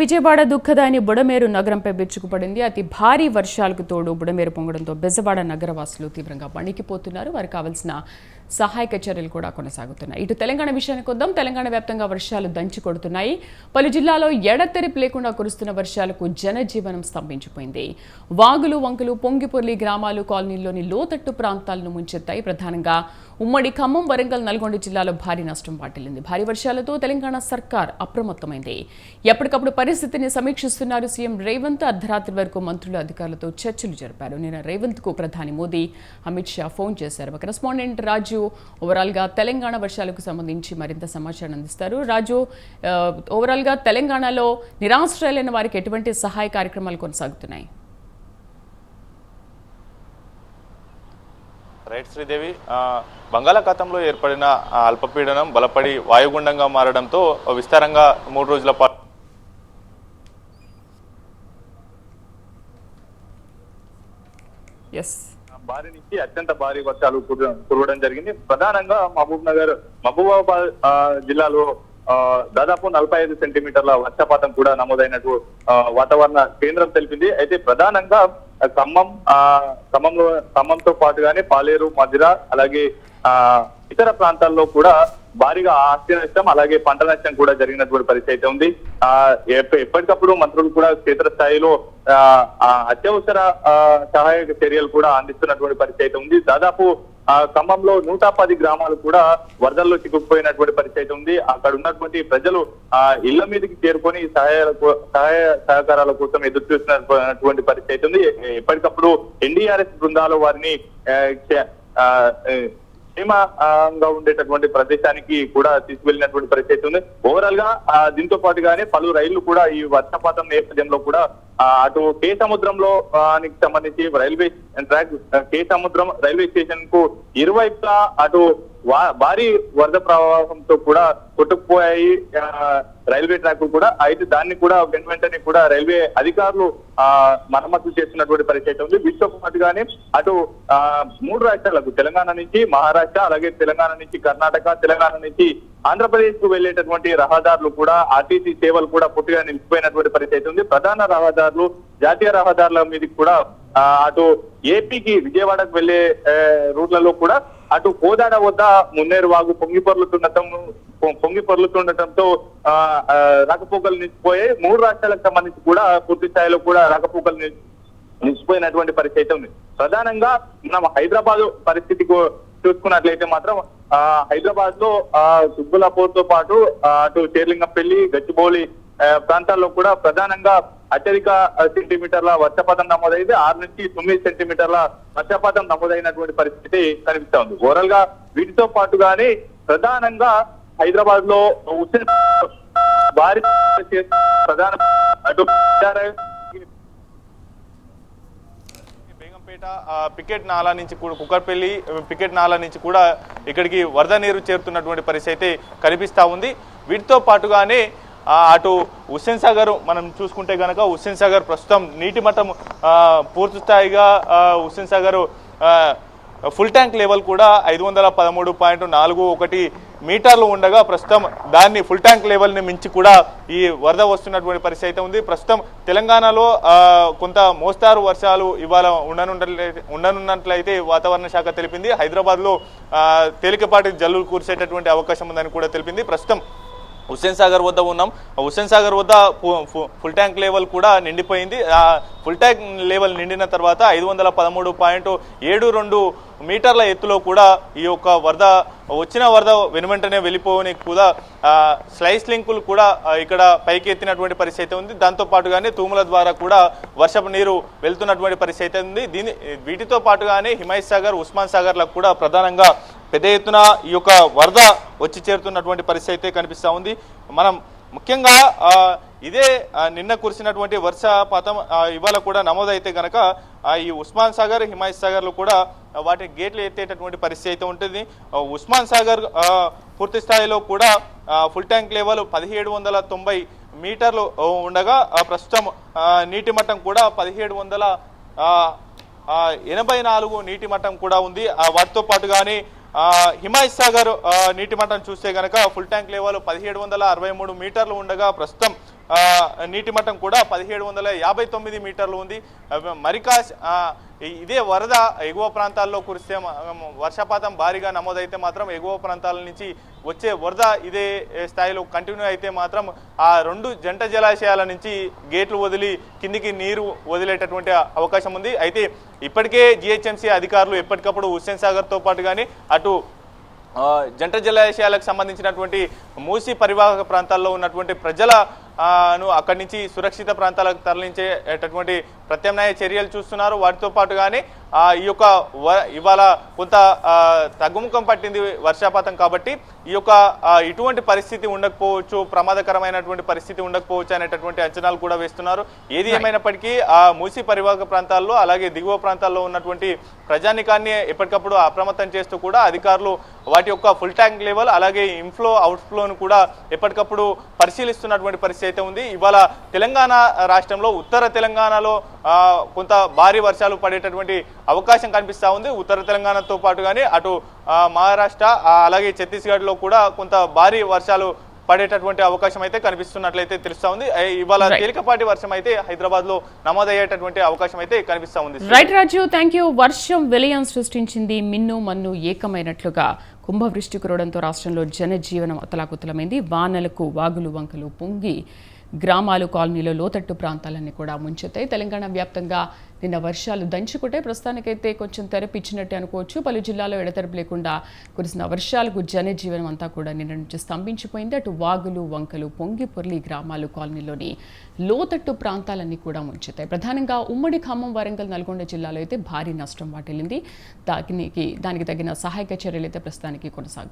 విజయవాడ దుఃఖదాని బుడమేరు నగరంపై బిచ్చుకుపడింది. అతి భారీ వర్షాలకు తోడు బుడమేరు పొంగడంతో బెజవాడ నగరవాసులు తీవ్రంగా వణికిపోతున్నారు. వారికి కావాల్సిన సహాయక చర్యలు కూడా కొనసాగుతున్నాయి. ఇటు తెలంగాణ విషయానికి వద్దాం. తెలంగాణ వ్యాప్తంగా వర్షాలు దంచి కొడుతున్నాయి. పలు జిల్లాలో ఎడతెరిపి లేకుండా కురుస్తున్న వర్షాలకు జనజీవనం స్తంభించిపోయింది. వాగులు వంకలు పొంగిపొర్లి గ్రామాలు కాలనీల్లోని లోతట్టు ప్రాంతాలను ముంచెత్తాయి. ప్రధానంగా ఉమ్మడి ఖమ్మం వరంగల్ నల్గొండ జిల్లాలో భారీ నష్టం వాటిల్లింది. భారీ వర్షాలతో తెలంగాణ సర్కార్ అప్రమత్తమైంది. ఎప్పటికప్పుడు పరిస్థితిని సమీక్షిస్తున్నారు సీఎం రేవంత్. అర్ధరాత్రి వరకు మంత్రులు అధికారులతో చర్చలు జరిపారు. నిన్న రేవంత్కు ప్రధాని మోదీ అమిత్ షా ఫోన్ చేశారు. ఒక కరెస్పాండెంట్ రాజు ఓవరాల్గా తెలంగాణ వర్షాలకు సంబంధించి మరింత సమాచారం అందిస్తారు. రాజు ఆ, ఓవరాల్గా తెలంగాణలో నిరాశ్రయులైన వారికి ఎటువంటి సహాయ కార్యక్రమాలు కొనసాగుతున్నాయి? రైట్ శ్రీదేవి బంగాళాఖాతంలో ఏర్పడిన అల్పపీడనం బలపడి వాయుగుండంగా మారడంతో విస్తారంగా మూడు రోజుల పాటు ఎస్ భారీ నుంచి అత్యంత భారీ వర్షాలు కురవడం జరిగింది. ప్రధానంగా మహబూబ్ నగర్ మహబూబాబాద్ జిల్లాలో ఆ, దాదాపు నలభై ఐదు సెంటీమీటర్ల వర్షపాతం కూడా నమోదైనట్టు వాతావరణ కేంద్రం తెలిపింది. అయితే ప్రధానంగా ఖమ్మం ఆ, ఖమ్మంలో ఖమ్మంతో పాటుగానే పాలేరు మధిర అలాగే ఆ ఇతర ప్రాంతాల్లో కూడా భారీగా ఆస్తి నష్టం అలాగే పంట నష్టం కూడా జరిగినటువంటి పరిస్థితి అయితే ఉంది. ఆ ఎప్పటికప్పుడు మంత్రులు కూడా క్షేత్రస్థాయిలో ఆ, అత్యవసర ఆ, సహాయక చర్యలు కూడా అందిస్తున్నటువంటి పరిస్థితి అయితే ఉంది. దాదాపు ఆ ఖమ్మంలో నూట పది గ్రామాలు కూడా వరదల్లో చిక్కుకుపోయినటువంటి పరిస్థితి అయితే ఉంది. అక్కడ ఉన్నటువంటి ప్రజలు ఆ ఇళ్ళ మీదకి చేరుకొని సహాయాల సహాయ సహకారాల కోసం ఎదురు చూస్తున్నటువంటి పరిస్థితి అయితే ఉంది. ఎప్పటికప్పుడు ఎన్డీఆర్ఎస్ బృందాలు వారిని ఆ, ఉండేటటువంటి ప్రదేశానికి కూడా తీసుకువెళ్ళినటువంటి పరిస్థితి ఉంది. ఓవరాల్గా దీంతో పాటుగానే పలు రైళ్ళు కూడా ఈ వర్షపాతం నేపథ్యంలో కూడా అటు కే సముద్రంలో సంబంధించి రైల్వే ట్రాక్ కే సముద్రం రైల్వే స్టేషన్కు ఇరువైపులా అటు భారీ వరద ప్రవాహంతో కూడా కొట్టుకుపోయాయి. రైల్వే ట్రాక్ కూడా. అయితే దాన్ని కూడా వెను వెంటనే కూడా రైల్వే అధికారులు ఆ మరమ్మతులు చేస్తున్నటువంటి పరిస్థితి ఉంది. విశ్వకుమార్ గానీ అటు ఆ మూడు రాష్ట్రాలకు తెలంగాణ నుంచి మహారాష్ట్ర అలాగే తెలంగాణ నుంచి కర్ణాటక తెలంగాణ నుంచి ఆంధ్రప్రదేశ్కు వెళ్ళేటటువంటి రహదారులు కూడా ఆర్టీసీ సేవలు కూడా పూర్తిగా నిలిచిపోయినటువంటి పరిస్థితి ఉంది. ప్రధాన రహదారులు జాతీయ రహదారుల మీద కూడా అటు ఏపీకి విజయవాడకు వెళ్ళే రూట్లలో కూడా అటు కోదాడ వద్ద మున్నేరు వాగు పొంగి పొర్లుతుండటం పొంగి పొర్లుతుండటంతో ఆ, ఆ, మూడు రాష్ట్రాలకు సంబంధించి కూడా పూర్తి స్థాయిలో కూడా రకపోకలు నిలిచిపోయినటువంటి పరిస్థితి ఉంది. ప్రధానంగా మనం హైదరాబాద్ పరిస్థితి చూసుకున్నట్లయితే మాత్రం ఆ హైదరాబాద్లో ఆ సుబ్బులాపూర్తో పాటు అటు చేర్లింగంపల్లి గచ్చిబౌలి ప్రాంతాల్లో కూడా ప్రధానంగా అత్యధిక సెంటీమీటర్ల వర్షపాతం నమోదైంది ఆరు నుంచి తొమ్మిది సెంటీమీటర్ల వర్షపాతం నమోదైనటువంటి పరిస్థితి కనిపిస్తా ఉంది. ఓవరాల్గా వీటితో పాటుగానే ప్రధానంగా హైదరాబాద్లో ఉసిరి భారీ ప్రధాన అటు బేగంపేట పికెట్ నాలా నుంచి కూడా కుక్కర్పల్లి పికెట్ నాలా నుంచి కూడా ఇక్కడికి వరద నీరు చేరుతున్నటువంటి పరిస్థితి అయితే కనిపిస్తా ఉంది. వీటితో పాటుగానే అటు హుస్సేన్ సాగర్ మనం చూసుకుంటే కనుక హుస్సేన్ సాగర్ ప్రస్తుతం నీటి మట్టం పూర్తి స్థాయిగా Hussain Sagar full tank level కూడా ఐదు వందల పదమూడు పాయింట్ నాలుగు ఒకటి మీటర్లు ఉండగా ప్రస్తుతం దాన్ని ఫుల్ ట్యాంక్ లెవెల్ని మించి కూడా ఈ వరద వస్తున్నటువంటి పరిస్థితి అయితే ఉంది. ప్రస్తుతం తెలంగాణలో కొంత మోస్తారు వర్షాలు ఇవాళ ఉండనున్నట్లయితే ఉండనున్నట్లయితే వాతావరణ శాఖ తెలిపింది. హైదరాబాద్లో తేలికపాటి జల్లులు కురిసేటటువంటి అవకాశం ఉందని కూడా తెలిపింది. ప్రస్తుతం హుస్సేన్ సాగర్ వద్ద ఉన్నాం. హుస్సేన్ సాగర్ వద్ద ఫుల్ ట్యాంక్ లెవెల్ కూడా నిండిపోయింది. ఆ ఫుల్ ట్యాంక్ లెవెల్ నిండిన తర్వాత ఐదు వందల పదమూడు పాయింట్ ఏడు రెండు మీటర్ల ఎత్తులో కూడా ఈ యొక్క వరద వచ్చిన వరద వెనువెంటనే వెళ్ళిపోవని కూడా స్లైస్ లింకులు కూడా ఇక్కడ పైకి ఎత్తినటువంటి పరిస్థితి ఉంది. దాంతో పాటుగానే తూముల ద్వారా కూడా వర్షపు నీరు వెళ్తున్నటువంటి పరిస్థితి ఉంది. దీని వీటితో పాటుగానే హిమాయత్ సాగర్ ఉస్మాన్ సాగర్లకు కూడా ప్రధానంగా పెద్ద ఎత్తున ఈ యొక్క వరద వచ్చి చేరుతున్నటువంటి పరిస్థితి అయితే కనిపిస్తూ ఉంది. మనం ముఖ్యంగా ఇదే నిన్న కురిసినటువంటి వర్షపాతం ఇవాళ కూడా నమోదైతే గనక ఈ ఉస్మాన్ సాగర్ హిమాయత్ సాగర్లు కూడా వాటి గేట్లు ఎత్తేటటువంటి పరిస్థితి అయితే ఉంటుంది. ఉస్మాన్ సాగర్ పూర్తి స్థాయిలో కూడా ఫుల్ ట్యాంక్ లెవెల్ పదిహేడు వందల తొంభై మీటర్లు ఉండగా ప్రస్తుతం నీటి మట్టం కూడా పదిహేడు వందల ఎనభై నాలుగు నీటి మట్టం కూడా ఉంది. ఆ, వాటితో పాటుగానే హిమాయత్ సాగర్ నీటి మట్టం చూస్తే కనుక ఫుల్ ట్యాంక్ లెవెల్ పదిహేడు వందల అరవై మూడు మీటర్లు ఉండగా ప్రస్తుతం నీటి మట్టం కూడా పదిహేడు వందల యాభై తొమ్మిది మీటర్లు ఉంది. మరికా ఇదే వరద ఎగువ ప్రాంతాల్లో కురిస్తే వర్షపాతం భారీగా నమోదైతే మాత్రం ఎగువ ప్రాంతాల నుంచి వచ్చే వరద ఇదే స్థాయిలో కంటిన్యూ అయితే మాత్రం ఆ రెండు జంట జలాశయాల నుంచి గేట్లు వదిలి కిందికి నీరు వదిలేటటువంటి అవకాశం ఉంది. అయితే ఇప్పటికే జిహెచ్ఎంసీ అధికారులు ఎప్పటికప్పుడు హుస్సేన్ సాగర్తో పాటు కానీ అటు జంట జలాశయాలకు సంబంధించినటువంటి మూసి పరివాహక ప్రాంతాల్లో ఉన్నటువంటి ప్రజల ను అక్కడి నుంచి సురక్షిత ప్రాంతాలకు తరలించేటటువంటి ప్రత్యామ్నాయ చర్యలు చూస్తున్నారు. వాటితో పాటుగానే ఈ యొక్క ఇవాళ కొంత తగ్గుముఖం పట్టింది వర్షపాతం కాబట్టి ఈ యొక్క ఇటువంటి పరిస్థితి ఉండకపోవచ్చు ప్రమాదకరమైనటువంటి పరిస్థితి ఉండకపోవచ్చు అనేటటువంటి అంచనాలు కూడా వేస్తున్నారు. ఏది ఏమైనప్పటికీ ఆ మూసి పరివాహక ప్రాంతాల్లో అలాగే దిగువ ప్రాంతాల్లో ఉన్నటువంటి ప్రజానికాన్ని ఎప్పటికప్పుడు అప్రమత్తం చేస్తూ కూడా అధికారులు వాటి యొక్క ఫుల్ ట్యాంక్ లెవెల్ అలాగే ఇన్ఫ్లో అవుట్ఫ్లోను కూడా ఎప్పటికప్పుడు పరిశీలిస్తున్నటువంటి పరిస్థితి అయితే ఉంది. ఇవాళ తెలంగాణ రాష్ట్రంలో ఉత్తర తెలంగాణలో కొంత భారీ వర్షాలు పడేటటువంటి అవకాశం కనిపిస్తా ఉంది. ఉత్తర తెలంగాణతో పాటుగానే అటు మహారాష్ట్ర అలాగే ఛత్తీస్గఢ్లో కూడా కొంత భారీ వర్షాలు పడేటటువంటి అవకాశం అయితే కనిపిస్తున్నట్లయితే తెలుస్తా ఉంది. ఇవాళ. తేలికపాటి వర్షం అయితే హైదరాబాద్లో నమోదయ్యేటటువంటి అవకాశం అయితే కనిపిస్తా ఉంది రైట్ రాజు థ్యాంక్ యూ వర్షం విలయం సృష్టించింది మిన్ను మన్ను ఏకమైనట్లుగా కుంభవృష్టి కురవడంతో రాష్ట్రంలో జనజీవనం అతలాకుతలమైంది. వానలకు వాగులు వంకలు పొంగి గ్రామాలు కాలనీలో లోతట్టు ప్రాంతాలన్నీ కూడా ముంచెత్తాయి. తెలంగాణ వ్యాప్తంగా నిన్న వర్షాలు దంచుకుంటే ప్రస్తుతానికైతే కొంచెం తెరపిచ్చినట్టే అనుకోవచ్చు. పలు జిల్లాల్లో ఎడతెరపు లేకుండా కురిసిన వర్షాలకు జనజీవనం అంతా కూడా నిన్న నుంచి స్తంభించిపోయింది. అటు వాగులు వంకలు పొంగి పొర్లి గ్రామాలు కాలనీలోని లోతట్టు ప్రాంతాలన్నీ కూడా ముంచెత్తాయి. ప్రధానంగా ఉమ్మడి ఖమ్మం వరంగల్ నల్గొండ జిల్లాలో అయితే భారీ నష్టం వాటిల్లింది. దానికి దానికి తగిన సహాయక చర్యలు అయితే ప్రస్తుతానికి కొనసాగుతాయి